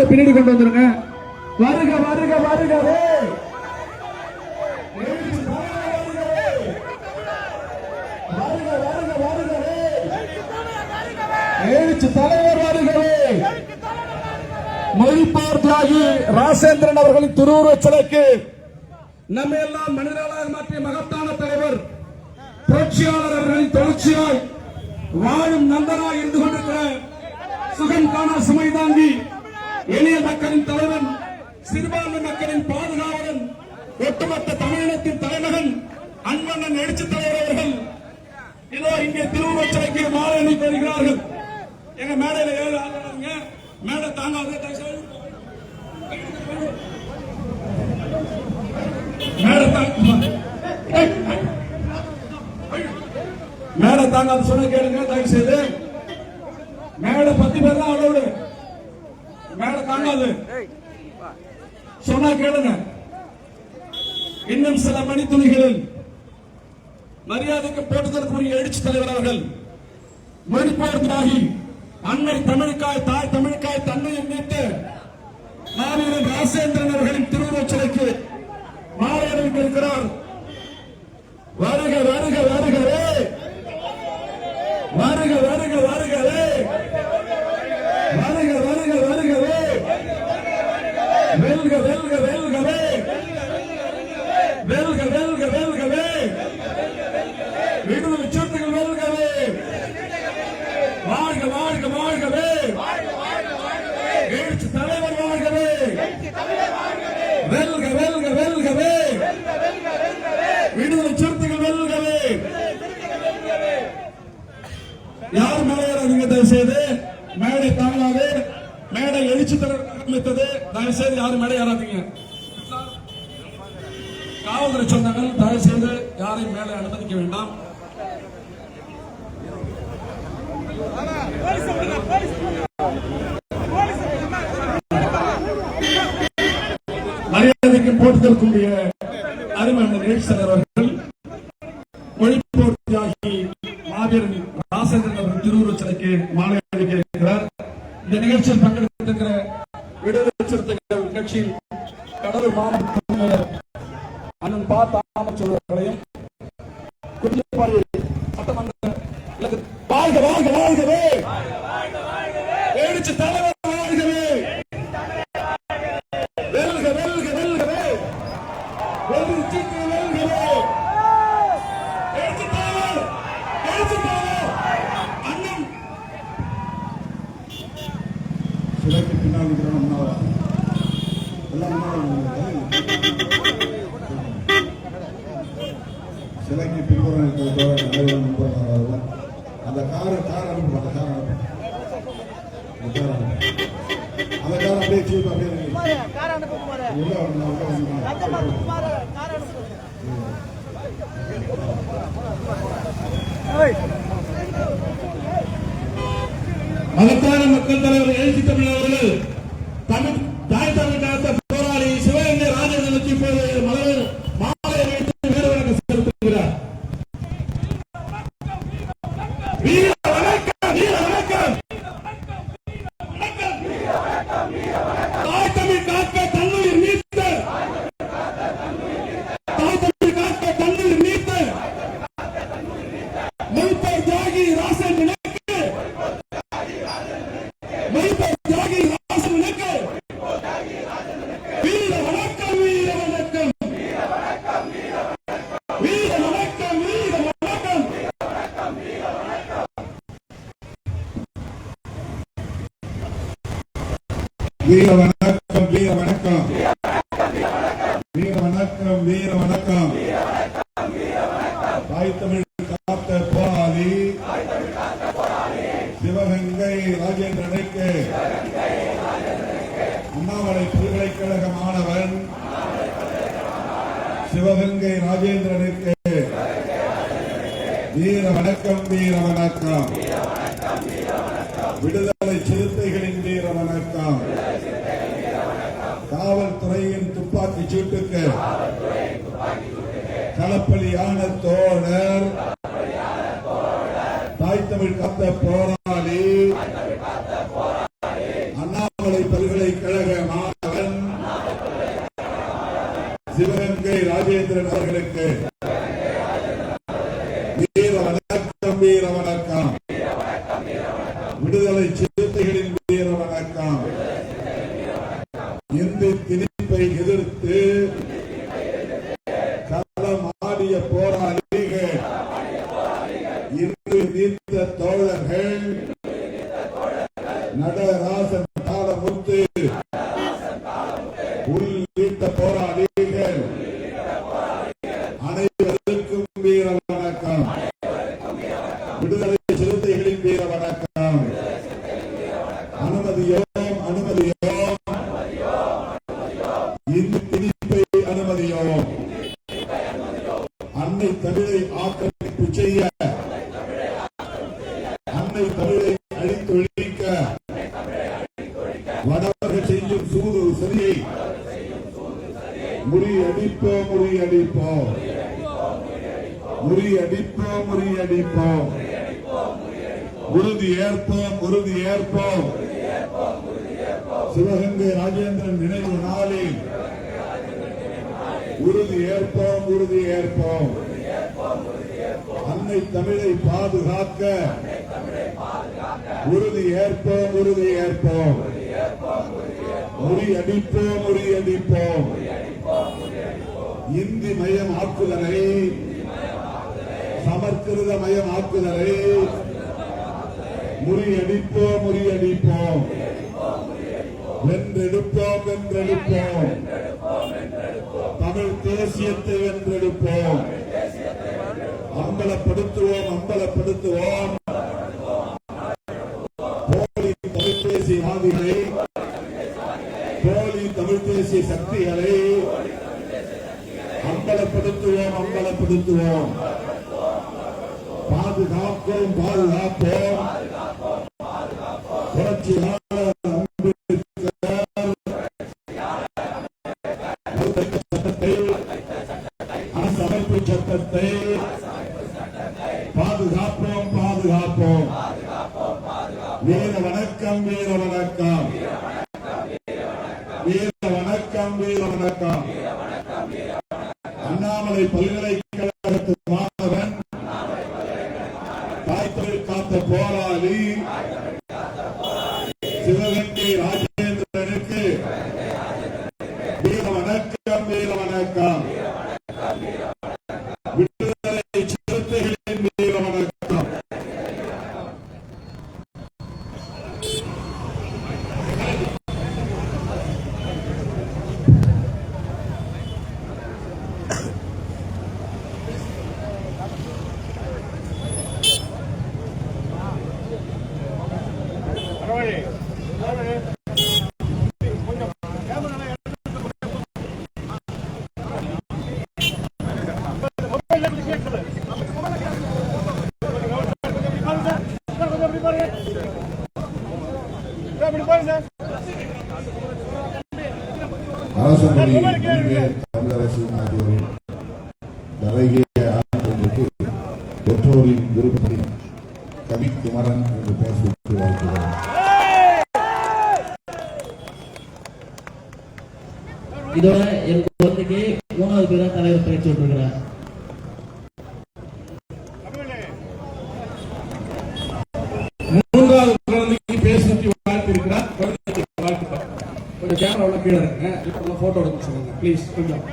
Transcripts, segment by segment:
அப்படியே பின்னாடி கொண்டு வந்துருங்க. வருக வருக வருகவே வருக எழுச்சி தலைவர் வருகவே. மொழிப்போர் தியாகி ராசேந்திரன் அவர்களின் திருவுருவச் சிலைக்கு நம்ம எல்லாம் மனிதர்களாக மாற்றிய மகத்தான தலைவர் புரட்சியாளர் அவர்களின் தொடர்ச்சியாய் வாழும் நந்தனாய் இருந்து கொண்டிருக்கிற சுகம் காணா சுமை தாங்கி எளிய மக்களின் தலைவன் சிறுபான்மை மக்களின் பாதுகாவலன் ஒட்டுமொத்த தமிழினத்தின் தலைநகன் அன்பண்ணன் எழுச்சி தலைவர் அவர்கள். இதோ இங்கே திருவுருவச் மாலை அணிந்து வருகிறார்கள். எங்க மேடையில ஏழு ஆளுங்க மேடை தாங்காது தயவு செய்து மேடை தாங்க அது சொன்ன கேளுங்க தயவு செய்து மேடை பத்து பேர் தான் அலோடு மேல தாங்காது. சொன்னா கேளுங்க. இன்னும் சில மணித்துளிகளில் மரியாதைக்கு போட்டுதலுக்குரிய எழுச்சி தலைவர் அவர்கள் மொழிப்போர் அன்னை தமிழுக்காய் தாய் தமிழுக்காய் தன்னையும் மீட்டு மாவீரன் ராசேந்திரன் அவர்களின் திருவுருவச் சிலைக்கு மாலையணிவிக்க இருக்கிறார் வருக வருக வருகவே வருக வருக வருகவே வருக வருக வருகவே வெல்க வெல்க வெல்கவே வெல்க வெல்க வெல்கவே விடுதலை சிறுத்தைகள் வெல்கவே வாழ்க வாழ்க வாழ்கவே எழுச்சி தலைவர் வாழ்கவே வெல்க வெல்க வெல்கவே விடுதலை சிறுத்தைகள் வெல்கவே யார் மேலையாராதீங்க தயவு செய்து மேடை தாங்காது. மேடை எழுச்சி தர ஆரம்பித்தது. தயவு செய்து யாரும் மேடை ஏறாதீங்க. காவல்துறை சொந்தங்கள் தயவு செய்து யாரையும் மேலே அனுமதிக்க வேண்டாம். மரியாதைக்கு போட்டுக் கொடுக்கக்கூடிய அருமை நிகழ்ச்சி அவர்கள் மொழிப்போர் தியாகி மாவீரன் ராசேந்திரன் அவர்கள் திருவுருவச் சிலைக்கு மாலை அணிவிக்க இருக்கிறார் இந்த நிகழ்ச்சியில் பங்கெடுத்திருக்கிற விடுதலை சிறுத்தைகள் கட்சியில் கடலூர் மாவட்ட அண்ணன் பா. தாமச்சோழர்களையும் அவர்களையும் சட்டமன்ற வாழ்க வாழ்க வாழ்கவே! எழுச்சி தலைவர்! காரை கார் அனுப்புவாங்க கார் அனுப்புவாங்க அந்த கார் அப்படியே சீப் அப்படியே உள்ள மகத்தான மக்கள் தலைவர் எழுச்சி தமிழ் அவர்கள். வணக்கம் வீர வணக்கம். தாய் தமிழ் காத்த போராளி சிவகங்கை ராஜேந்திரனுக்கு அண்ணாமலை பல்கலைக்கழக மாணவன் சிவகங்கை ராஜேந்திரனுக்கு வீர வணக்கம் வீர வணக்கம். விடுதலை சிறுத்தைகளின் வீர வணக்கம் காவல்துறையின் துப்பாக்கி சூட்டுக்கு களப்பலியான தோழர். தாய் தமிழ் காத்த போராளி. அண்ணாமலை பல்கலைக்கழக மாணவன். சிவகங்கை ராஜேந்திரன் அவர்களுக்கு. வீர வணக்கம் வீர வணக்கம். விடுதலை சிறுத்தைகளின் வீர வணக்கம் இந்து திணிப்பை எதிர்த்து களமாடிய போராளிகள் இன்று நீத்த தோழர்கள் நடராசன் தாளமுத்து உள்ளிட்ட போராளிகள் அனைவருக்கும் வீர வணக்கம் விடுதலை சிறுத்தைகளின் வீர வணக்கம் அனுமதியோம் அனுமதியோம் இந்த திணிப்பை அனுமதியோம் அன்னை தமிழை ஆக்கிரமிப்பு செய்ய அன்னை தமிழை அழித்தொழிக்க வடவர்கள் செய்யும் சூது சரியை முறியடிப்போம் முறியடிப்போம். முறியடிப்போம் முறியடிப்போம். உறுதி ஏற்போம் உறுதி ஏற்போம் சிவகங்கை ராஜேந்திரன் நினைவு நாளில் உறுதி ஏற்போம் உறுதி ஏற்போம் அன்னை தமிழை பாதுகாக்க உறுதி ஏற்போம் உறுதி ஏற்போம் முறியடிப்போம் முறியடிப்போம். இந்தி மயம் ஆக்குதலை சமஸ்கிருத மயம் ஆக்குதலை முறியடிப்போம் முறியடிப்போம். வென்றெடுப்போம் வென்றெடுப்போம். தமிழ் தேசியத்தை வென்றெடுப்போம். அம்பலப்படுத்துவோம் அம்பலப்படுத்துவோம். போலி தமிழ் தேசியவாதிகளை போலி தமிழ் தேசிய சக்திகளை பலப்படுத்துவோம் அம்பலப்படுத்துவோம் பாதுகாப்போம் பாதுகாப்போம் புரட்சியாளர் அம்பேத்கர் சட்டத்தை அரசமைப்பு சட்டத்தை பாதுகாப்போம் பாதுகாப்போம் வீர வணக்கம் வீர வணக்கம் வீர வணக்கம் வீர வணக்கம் அண்ணாமலை பல்கலைக்கழகத்து மாணவன் தாய்த்தொழில் காத்த போராளி சிவகங்கை ராஜேந்திரனுக்கு வீர வணக்கம் வீர பெற்றோரின் விருப்பப்படி கவிக்குமரன் என்று பெயர் சூட்டி இதோட என் குழந்தைக்கு மூணாவது பேரா தலைவர் பயிற்சி விட்டுருக்கிறார் மூன்றாவது குழந்தைக்கு பேர் வாழ்த்து இருக்கிறார் குழந்தைக்கு வாழ்த்து கொஞ்சம் கேமரா உள்ள கீழே இருங்க. இப்போ போட்டோ எடுக்க சொல்லுங்க. ப்ளீஸ் கொஞ்சம்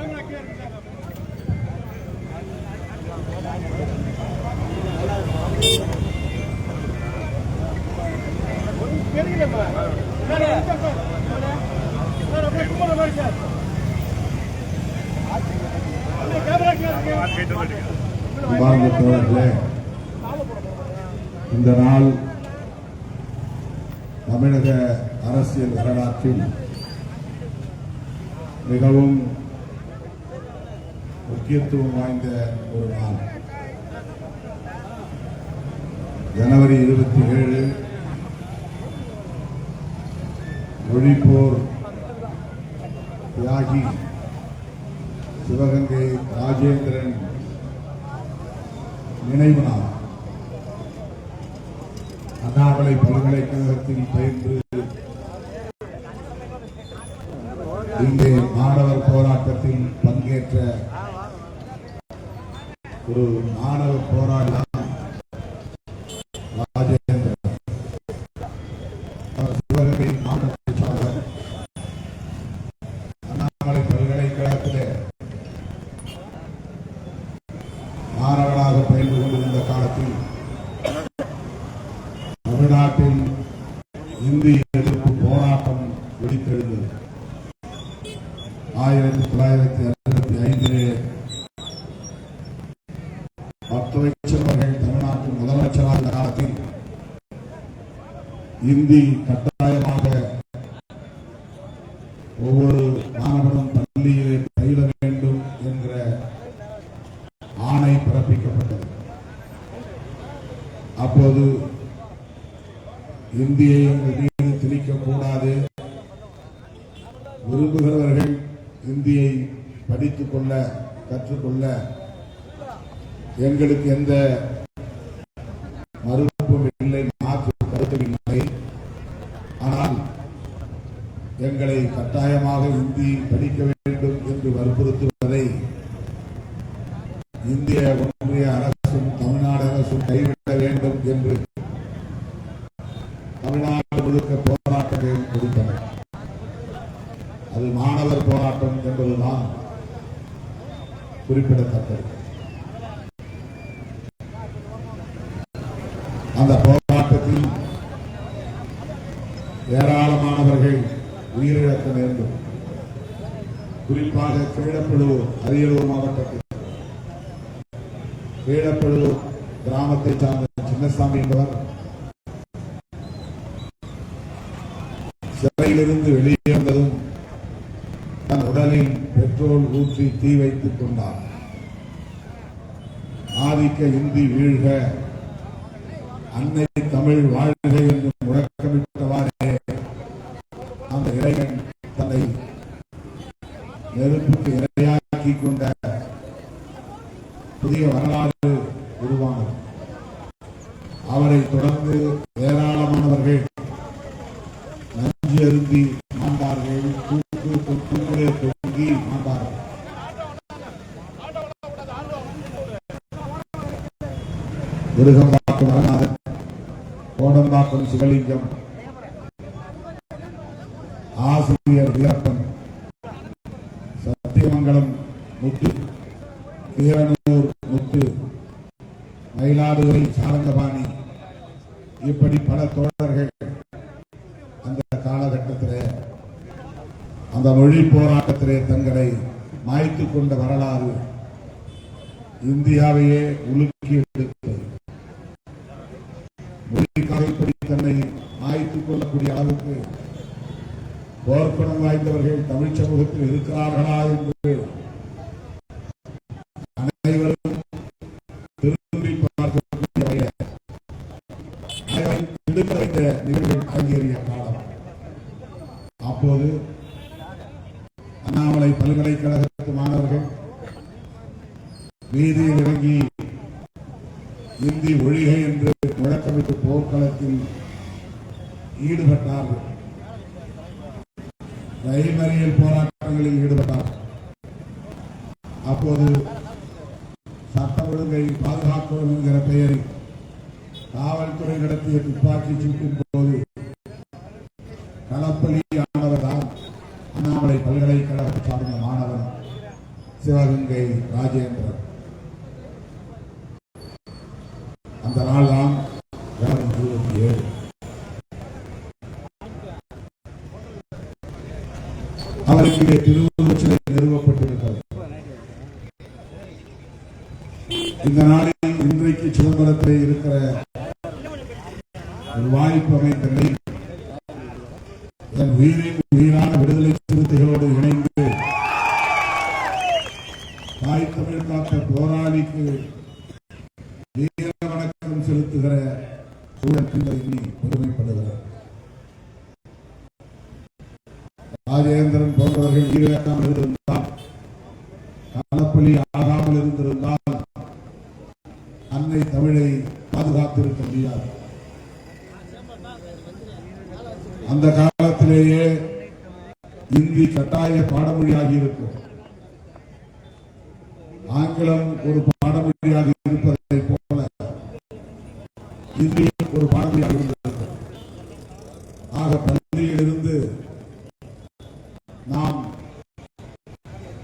அன்பார்ந்த தோழர்களே இந்த நாள் தமிழக அரசியல் மிகவும் முக்கியத்துவம் வாய்ந்த ஒரு நாள் ஜனவரி இருபத்தி ஏழு மொழிப்போர் தியாகி சிவகங்கை ராஜேந்திரன் நினைவு நாள் அண்ணாமலை பல்கலைக்கழகத்தில் பயின்று இங்கே மாணவர் போராட்டத்தில் பங்கேற்ற ஒரு மாணவ போராட்டம் தான் அண்ணாமலை பல்கலைக்கழகத்திலே மாணவராக பயின்று கொண்டிருந்த காலத்தில் தமிழ்நாட்டில் இந்தி எதிர்ப்பு போராட்டம் வெடித்தெழுந்தது. ஆயிரத்தி தொள்ளாயிரத்தி அறுபத்தி ஐந்திலே பத்து லட்சம் அவர்கள் தமிழ்நாட்டின் முதலமைச்சராக காலத்தில் இந்தி கட்ட எங்களுக்கு எந்த மறுப்பும் இல்லை மாற்று கருத்தும் இல்லை. ஆனால் எங்களை கட்டாயமாக இந்தி படிக்க வேண்டும் என்று வற்புறுத்துவதை இந்திய ஒன்றிய அரசு தீ வைத்துக் கொண்டார். ஆதிக்க இந்தி வீழ்க அன்னை தமிழ் வாழ்க என்று வீரப்பன் சத்தியமங்கலம் முத்து கீரனூர் முத்து மயிலாடுதுறை சாரங்கபாணி. இப்படி பல தோழர்கள் அந்த காலகட்டத்திலே அந்த மொழி போராட்டத்திலே தங்களை மாய்த்து கொண்ட வரலாறு இந்தியாவையே உலுக்கி போர்க்குணம் வாய்ந்தவர்கள் தமிழ் சமூகத்தில் இருக்கிறார்களா என்று சட்ட ஒழுங்கை பாதுகாக்கிறோம் என்கிற பெயரில் காவல்துறை நடத்திய துப்பாக்கி சூட்டின் போது களப்பலி தான் அண்ணாமலை பல்கலைக்கழகத்தை சார்ந்த மாணவன் சிவகங்கை ராஜேந்திரன் அந்த நாள் தான் ஜனவரி இருபத்தி ஏழு அவருக்கு இங்கே திருவுருவச் சிலை நிறுவப்பட்டிருக்கிறது இந்த நாளில் இன்றைக்கு சிதம்பரத்தில் இருக்கிற ஒரு வாய்ப்பு அமைந்த நிலையில் என் உயிரின் உயிரான விடுதலை சிறுத்தைகளோடு இணைந்து தாய் தமிழ் காத்த போராளிக்கு வீர வணக்கம் செலுத்துகிற சூழல் என்பதை எண்ணி பெருமைப்படுகிறார் ராஜேந்திரன் போன்றவர்கள் ஈரேற்காமல் இருந்திருந்தால் களப்பலி ஆகாமல் இருந்திருந்தால் அன்னை தமிழை பாதுகாத்திருக்க முடியாது. அந்த காலத்திலேயே இந்தி கட்டாய பாடமொழியாகி இருக்கும். ஆங்கிலம் ஒரு பாடமொழியாக இருப்பதை போல இந்தியும் ஒரு பாடமொழியாக இருந்தது ஆக பள்ளியிலிருந்து நாம்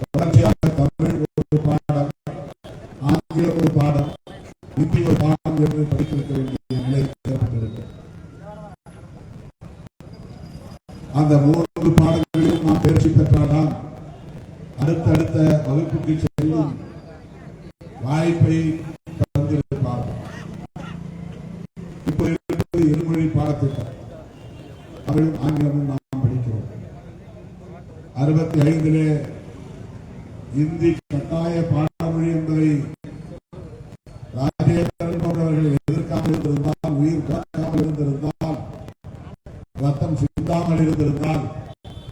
தொடர்ச்சியாக தமிழ் ஒரு பாடம் ஆங்கிலம் ஒரு பாடம் இந்தி ஒரு பாடம் என்று படித்திருக்க வேண்டிய நிலை ஏற்பட்டிருக்கிறது அந்த மூன்று பாடங்களிலும் நாம் தேர்ச்சி பெற்றால்தான் அடுத்தடுத்த வகுப்புக்கு செல்லும் வாய்ப்பை தந்திருப்பார். இப்போ இருக்கிறது இருமொழி பாடத்திட்டம். தமிழும் ஆங்கிலமும் நாம் படிக்கிறோம். அறுபத்தி ஐந்திலே இந்தி கட்டாய பாடமொழி என்பதை ராஜேந்திரன் போன்றவர்கள் எதிர்க்காமல் இருந்திருந்தால் உயிர் காக்காமல் இருந்திருந்தால் ரத்தம் சிந்தாமல் இருந்திருந்தால்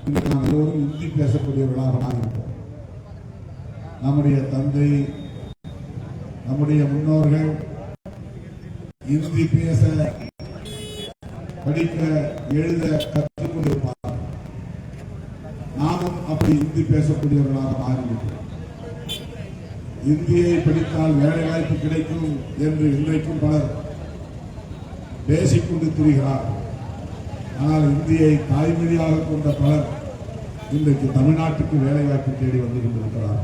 இன்று நாம் எல்லோரும் இந்தி பேசக்கூடியவர்களாக மாறிவிட்டோம். நம்முடைய தந்தை நம்முடைய முன்னோர்கள் இந்தி பேச படிக்க எழுத கற்றுக் கொண்டிருப்பார்கள் நாமும் அப்படி இந்தி பேசக்கூடியவர்களாக மாறிவிட்டோம் இந்தியை படித்தால் வேலை வாய்ப்பு கிடைக்கும் என்று இன்றைக்கும் பலர் பேசிக்கொண்டு திரிகிறார். ஆனால் இந்தியை தாய்மொழியாக கொண்ட பலர் இன்றைக்கு தமிழ்நாட்டுக்கு வேலை வாய்ப்பு தேடி வந்து கொண்டிருக்கிறார்.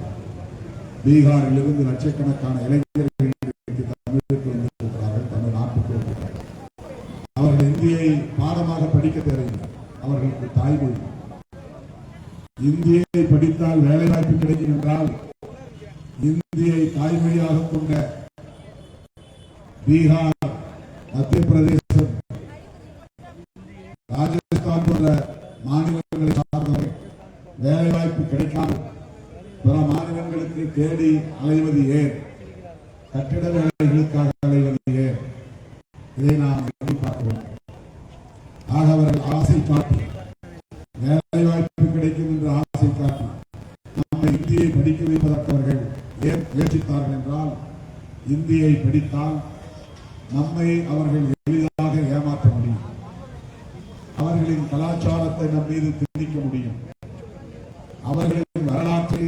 பீகாரிலிருந்து லட்சக்கணக்கான இளைஞர்கள் இன்றைக்கு தமிழுக்கு வந்திருக்கிறார்கள் தமிழ்நாட்டுக்கு வந்திருக்கிறார்கள். அவர்கள் இந்தியை பாடமாக படிக்க தேவையில்லை. அவர்களுக்கு தாய்மொழி. இந்தியை படித்தால் வேலை வாய்ப்பு கிடைக்கும் என்றால் இந்தியை தாய்மொழியாக கொண்ட பீகார் மத்திய பிரதேசம் ராஜஸ்தான் போன்ற மாநிலங்களை சார்ந்தவர்கள் வேலை வாய்ப்பு கிடைக்காமல் பிற மாநிலங்களுக்கு தேடி அலைவது ஏன்? கட்டிட வேலைகளுக்காக அலைவது ஏன்? இதை நாம் எதிர்பார்க்கிறோம். ஆக அவர்கள் ஆசை காட்டி வேலை வாய்ப்பு கிடைக்கும் என்று ஆசை காட்டி நம்மை இந்தியை படிக்க வைப்பதற்கு அவர்கள் ஏன் முயற்சித்தார்கள் என்றால் இந்தியை படித்தால் நம்மை அவர்கள் எளிதாக ஏமாற்ற முடியும். அவர்களின் கலாச்சாரத்தை நம் மீது திணிக்க முடியும். அவர்களின் வரலாற்றை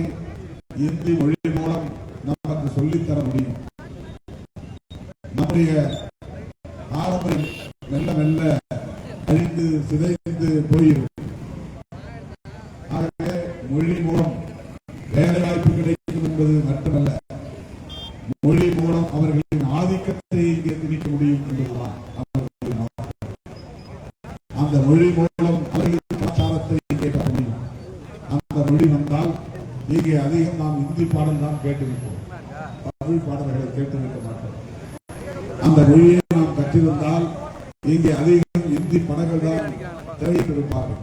இந்தி மொழி மூலம் நமக்கு சொல்லித்தர முடியும் நம்முடைய பாரம்பரியம் மெல்ல மெல்ல அழிந்து சிதைந்து போயிருக்கும் ஆகவே மொழி மூலம் வேலை வாய்ப்பு கிடைக்கும் என்பது மட்டுமல்ல மொழி மூலம் அவர்களின் ஆதிக்கத்தை இங்கே திணிக்க முடியும் என்பதுதான் அவர்களின் நோக்கம். அந்த மொழி மூலம் அவர்களின் கலாச்சாரத்தை இங்கே பெற முடியும் அந்த மொழி வந்தால் இங்கே அதிகம் நாம் இந்தி பாடல் தான் கேட்டிருப்போம் தமிழ் பாடல்களை கேட்டிருக்க மாட்டோம் அந்த மொழியை நாம் கற்றிருந்தால் இங்கே அதிகம் இந்தி படங்கள் தான் திரையிட்டிருப்பார்கள்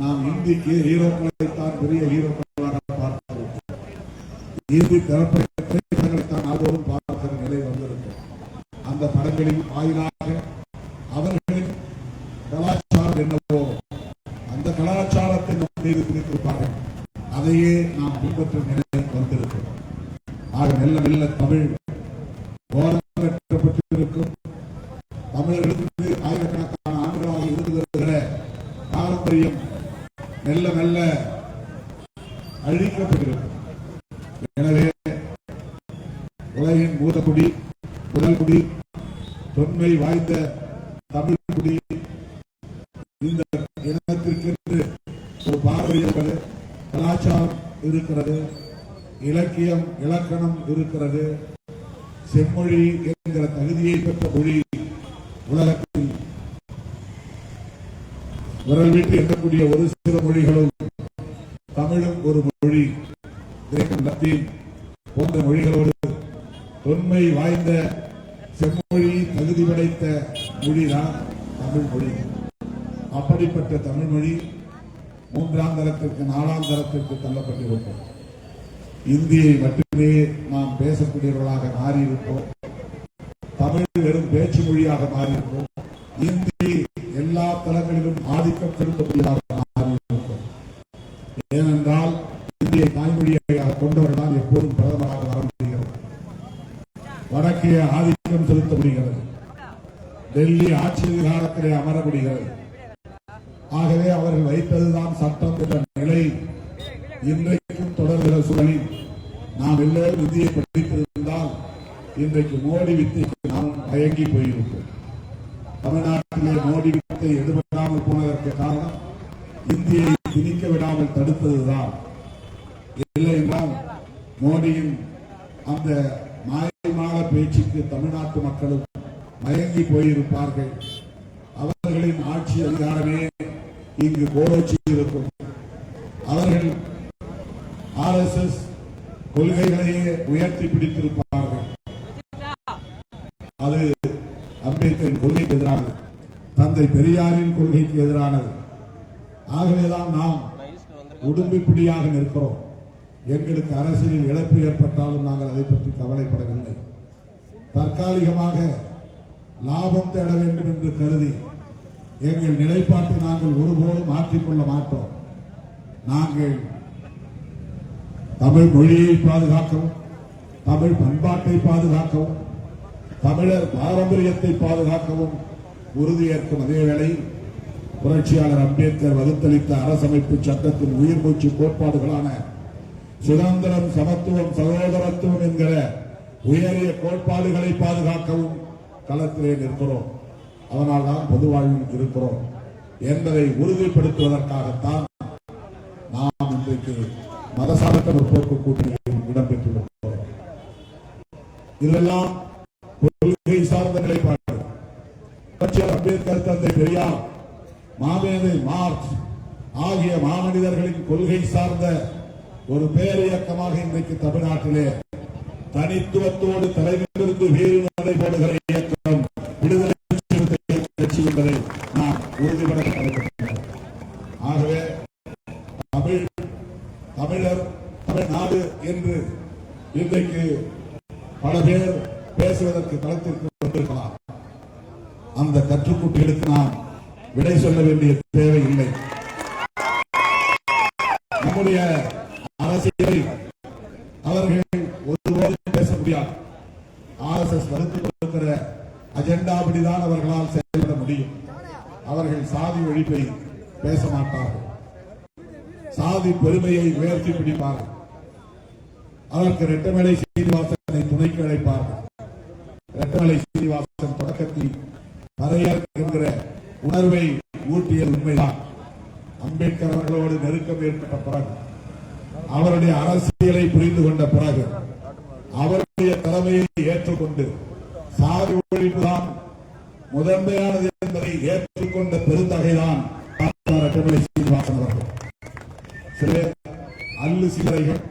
நாம் இந்திக்கு ஹீரோக்களை தான் பெரிய ஹீரோக்களாக பார்க்கிறோம் இந்தி திரைப்பட திரைப்படங்களைத்தான் நாள்தோறும் பார்க்கிற நிலை வந்திருக்கும் அந்த படங்களின் வாயிலாக அவர்களின் கலாச்சாரம் என்னவோ அந்த கலாச்சாரத்தை நம் மீது திணித்திருப்பார்கள் அதையே நாம் பின்பற்றும் நிலை வந்திருக்கும் ஆக மெல்ல மெல்ல தமிழ் ஓரங்கட்டப்பட்டிருக்கும் தமிழர்களுக்கு ஆயிரக்கணக்கான ஆண்டுகளாக இருந்து வருகிற பாரம்பரியம் மெல்ல மெல்ல அழிக்கப்பட்டிருக்கும் எனவே உலகின் மூத்த குடி முதல் குடி தொன்மை வாய்ந்த தமிழ் குடி இந்த இனத்திற்கென்று ஒரு பாரம்பரியம் இருக்கிறது, கலாச்சாரம் இருக்கிறது. இலக்கியம் இலக்கணம் இருக்கிறது. செம்மொழி என்கிற தகுதியை பெற்ற மொழி உலகத்தில் விரல் விட்டு எண்ணக்கூடிய ஒரு சில மொழிகளும் தமிழும் ஒரு மொழி. கிரேக்கம் லத்தீன் போன்ற மொழிகளோடு தொன்மை வாய்ந்த செம்மொழி தகுதி படைத்த மொழிதான் தமிழ் மொழி. அப்படிப்பட்ட தமிழ் மொழி மூன்றாம் தரத்திற்கு நாலாம் தரத்திற்கு தள்ளப்பட்டிருப்போம் இந்தியை மட்டுமே நாம் பேசக்கூடியவர்களாக மாறியிருப்போம் தமிழ் வெறும் பேச்சு மொழியாக மாறியிருப்போம் இந்தி எல்லா தளங்களிலும் ஆதிக்கம் செலுத்தக்கூடியதாக மாறியிருப்போம் ஏனென்றால் இந்தியை தாய்மொழியாக கொண்டவர் தான் எப்போதும் பிரதமராக வர முடிகிறது. வடக்கே ஆதிக்கம் செலுத்த முடிகிறது. டெல்லி ஆட்சி அதிகாரத்திலே அமர முடிகிறது. ஆகவே அவர்கள் வைத்ததுதான் சட்டம் என்ற இன்றைக்கும் தொடர்கிற சூழலில் நாம் எல்லோரும் இந்தியை படித்திருந்தால் இன்றைக்கு மோடி வித்தைக்கு நாம் தயங்கி போயிருப்போம். தமிழ்நாட்டிலே மோடி வித்தை எதிர்படாமல் போனதற்கு காரணம் இந்தியை திணிக்க விடாமல் தடுத்ததுதான். இல்லை என்றால் மோடியின் அந்த மாயமான பேச்சுக்கு தமிழ்நாட்டு மக்களும் மயங்கி போயிருப்பார்கள். அவர்களின் ஆட்சி அதிகாரமே இங்கு கோலோச்சி இருக்கும் அவர்கள் ஆர்எஸ்எஸ் கொள்கைகளையே உயர்த்தி பிடித்திருப்பார்கள். அது அம்பேத்கரின் கொள்கைக்கு எதிரானது. தந்தை பெரியாரின் கொள்கைக்கு எதிரானது. ஆகவேதான் நாம் உடும்பிப்பிடியாக நிற்கிறோம். எங்களுக்கு அரசியலில் இழப்பு ஏற்பட்டாலும் நாங்கள் அதை பற்றி கவலைப்படவில்லை. தற்காலிகமாக லாபம் தேட வேண்டும் என்று கருதி எங்கள் நிலைப்பாட்டை நாங்கள் ஒருபோதும் மாற்றிக்கொள்ள மாட்டோம். நாங்கள் தமிழ் மொழியை பாதுகாக்கவும் தமிழ் பண்பாட்டை பாதுகாக்கவும் தமிழர் பாரம்பரியத்தை பாதுகாக்கவும் உறுதியேற்கும் அதே வேளையில் புரட்சியாளர் அம்பேத்கர் வகுத்தளித்த அரசமைப்பு சட்டத்தின் உயிர் மூச்சு கோட்பாடுகளான சுதந்திரம் சமத்துவம் சகோதரத்துவம் என்கிற உயரிய கோட்பாடுகளை பாதுகாக்கவும் களத்திலே நிற்கிறோம். அதனால்தான் பொது வாழ்வில் இருக்கிறோம் என்பதை உறுதிப்படுத்துவதற்காகத்தான் நாம் இன்றைக்கு மதசார்பற்ற முற்போக்கு கூட்டணியில் இடம்பெற்றிருக்கிறோம் இதெல்லாம் கொள்கை சார்ந்த நிலைப்பாடு. புரட்சியாளர் அம்பேத்கர் தந்தை பெரியார் மாமேதை மார்க்ஸ் ஆகிய மாமனிதர்களின் கொள்கை சார்ந்த ஒரு பேரியக்கமாக இன்றைக்கு தமிழ்நாட்டிலே தனித்துவத்தோடு தலைமையிலிருந்து வேறு நடைபெறுகிற இயக்கம் விடுதலை சிறுத்தை கட்சி என்பதை நாம் உறுதிபட கடைபிடிக்கிறோம் ஆகவே தமிழ் தமிழர் தமிழ்நாடு என்று இன்றைக்கு பல பேர் பேசுவதற்கு தளத்திற்கு வந்திருக்கலாம். அந்த கற்றுக்குட்டிகளுக்கு நாம் விடை சொல்ல வேண்டிய தேவை இல்லை. நம்முடைய அரசியலை அவர்கள் ஒருபோதும் பேச முடியாது. ஆர் எஸ் எஸ் வகுத்து கொடுக்கிற அஜெண்டாபடிதான் அவர்களால் செயல்பட முடியும். அவர்கள் சாதி ஒழிப்பை பேச மாட்டார்கள். சாதி பெருமையை உயர்த்தி பிடிப்பார்கள். அதற்கு ரெட்டமலை சீனிவாசனை துணைக்கு அழைப்பார்கள் ரெட்டமலை சீனிவாசன் தொடக்கத்தில் பறையர் என்கிற உணர்வை ஊட்டிய உண்மைதான். அம்பேத்கர் அவர்களோடு நெருக்கம் ஏற்பட்ட பிறகு அவருடைய அரசியலை புரிந்து கொண்ட பிறகு அவருடைய தலைமையை ஏற்றுக்கொண்டு சாதி ஒழிப்புதான் முதன்மையானது என்பதை ஏற்றுக்கொண்ட பெருந்தகைதான் ரெட்டமலை சீனிவாசன் அவர்கள். சில அல்லு சிலரைகள்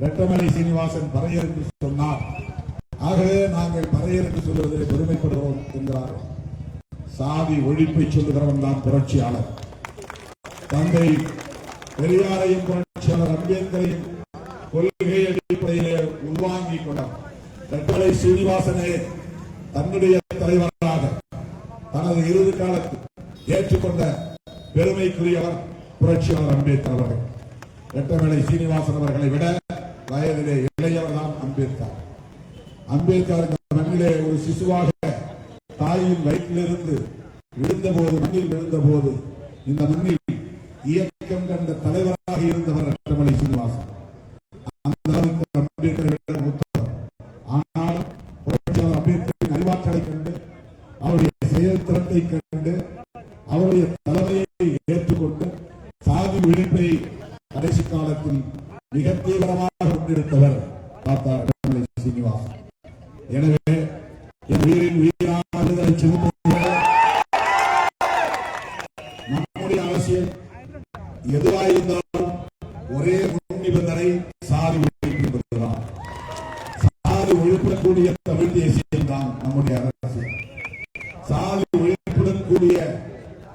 வெட்டமலை சீனிவாசன் பறையர் என்று சொன்னார். ஆகவே நாங்கள் பறையர் என்று சொல்வதில் பெருமைப்படுகிறோம் என்கிறார். சாதி ஒழிப்பை சொல்லுகிறவன் தான் புரட்சியாளர். தந்தை பெரியாரையும் புரட்சியாளர் அம்பேத்கரையும் கொள்கை அடிப்படையிலே உள்வாங்கிக் கொண்டார். ரெட்டமலை சீனிவாசனே தன்னுடைய தலைவராக தனது இறுதி காலத்தில் ஏற்றுக்கொண்ட பெருமைக்குரியவர் புரட்சியாளர் அம்பேத்கர் அவர்கள். ரெட்டமலை சீனிவாசன் அவர்களை விட வயதிலே இளையவர் தான் அம்பேத்கர். அம்பேத்கர் மண்ணிலே ஒரு சிசுவாக தாயின் வயிற்றிலிருந்து விழுந்தபோது மண்ணில் விழுந்தபோது இந்த மண்ணில் இயக்கம் கண்ட தலைவராக இருந்தவர் ரெட்டமலை சீனிவாசன். அந்த அளவுக்கு எதுவாயிருந்தாலும் ஒரே முன் நிபந்தனை சாதி ஒழிப்பு என்பதுதான் சாதி ஒழிப்புடன் தமிழ் தேசியம் தான் நம்முடைய அரசியல் சாதி ஒழிப்புடன் கூடிய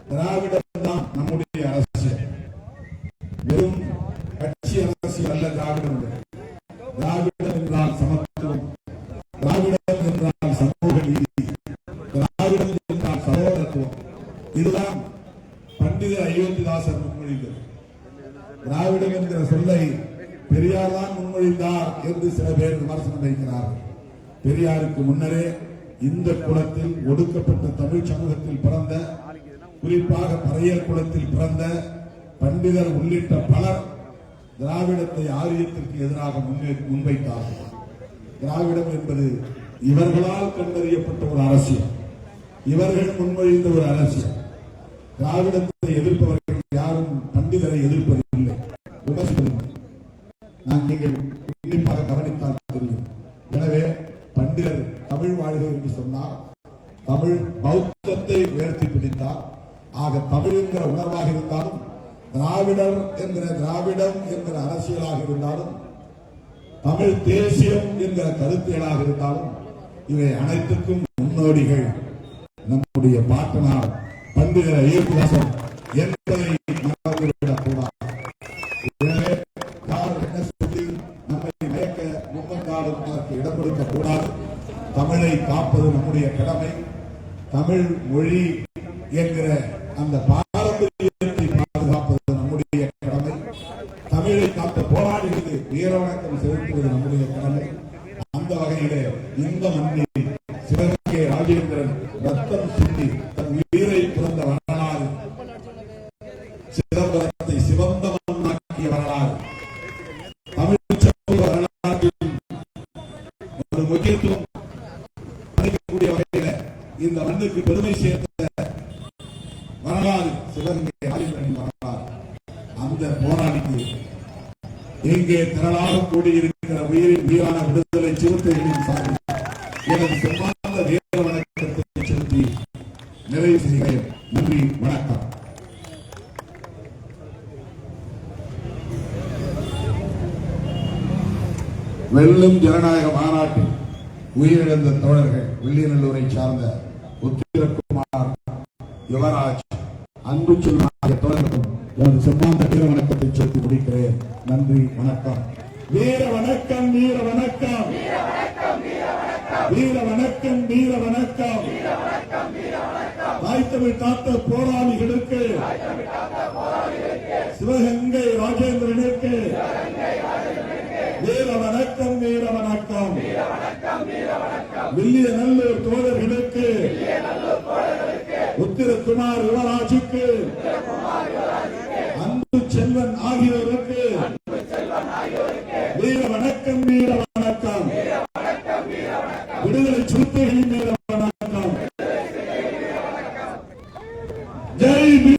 திராவிடம் தான் நம்முடைய அரசியல் வெறும் கட்சி அரசியல் அல்ல திராவிடம் என்பது. திராவிடம் என்றால் சமத்துவம் திராவிடம் என்றால் சமூக நீதி திராவிடம் என்றால் சகோதரத்துவம் இதுதான் பண்டித அயோத்திதாசர் முன்மொழிந்தது திராவிடம் என்கிற சொல்லை பெரியார் தான் முன்மொழிந்தார் என்று சில பேர் விமர்சனம் வைக்கிறார்கள் பெரியாருக்கு முன்னரே இந்த குலத்தில் ஒடுக்கப்பட்ட தமிழ் சமூகத்தில் பிறந்த குறிப்பாக பறையர் குலத்தில் பிறந்த பண்டிதர் உள்ளிட்ட பலர் திராவிடத்தை ஆரியத்திற்கு எதிராக முன்வைத்தார்கள். திராவிடம் என்பது இவர்களால் கண்டறியப்பட்ட ஒரு அரசியல். இவர்கள் முன்மொழிந்த ஒரு அரசியல். திராவிடத்தை எதிர்ப்பவர்கள் யாரும் பண்டிதரை எதிர்ப்பதில்லை. விமர்சிப்பதில்லை. நான் நீங்கள் உன்னிப்பாக கவனித்தால் தெரியும். எனவே பண்டிதர் தமிழ் வாழ்க என்று சொன்னார் தமிழ் பௌத்தத்தை உயர்த்தி பிடித்தார் ஆக தமிழ் என்கிற உணர்வாக இருந்தாலும் திராவிடர் என்கிற திராவிடம் என்கிற அரசியலாக இருந்தாலும் தமிழ் தேசியம் என்கிற கருத்தியலாக இருந்தாலும் இவை அனைத்துக்கும் முன்னோடிகள். நம்முடைய பாட்டனார் பண்டிதர் ஐயப்பதாசன் என்பதை மறந்துவிடக் கூடாது. எனவே நம்மை மயக்க முன்னந்தாலும் அதற்கு இடம் கொடுக்க கூடாது. தமிழை காப்பது நம்முடைய கடமை. தமிழ் மொழி என்கிற அந்த பாரம்பரியத்தை பாதுகாப்பது நம்முடைய கடமை தமிழை காத்த போராளிகளுக்கு வீரவணக்கம் செலுத்துவது நம்முடைய கடமை அந்த வகையிலே இந்த மண்ணில் சிவகங்கை ராஜேந்திரன் ரத்தம் சிந்தி தன் உயிரை பிறந்த வரலாறு சிதம்பரத்தை சிவந்த மண்ணாக்கிய வரலாறு தமிழ் சமூக வரலாற்றில் ஒரு முக்கியத்துவம் அளிக்கக்கூடிய வகையில இந்த மண்ணுக்கு பெருமை சேர்த்த வரலாறு சிவகங்கை ராஜேந்திரனின் வரலாறு அந்த போராளிக்கு இங்கே திரளாக கூடியிருக்கிற உயிரின் உயிரான விடுதலை சிறுத்தைகளின் சார்பில் எனது செம்மாந்த வீர வணக்கத்தை செலுத்தி நிறைவு செய்கிறேன் நன்றி வணக்கம் வெல்லும் ஜனநாயக மாநாட்டில் உயிரிழந்த தோழர்கள் வெள்ளியநல்லூரை சார்ந்த உத்திரகுமார் யுவராஜ் அன்பு செல்வன் தோழர்களும் எனது செம்மாந்த வீர வணக்கத்தை சொல்லி முடிக்கிறேன். நன்றி வணக்கம். வீர வணக்கம் வீர வணக்கம். வீர வணக்கம் வீர வணக்கம். தாய்த்தமிழ் காத்த போராளிகளுக்கு சிவகங்கை ராஜேந்திரனுக்கு வீர வணக்கம். வில்லிய நல்லூர் தோழர்களுக்கு உத்திரகுமார் யுவராஜுக்கு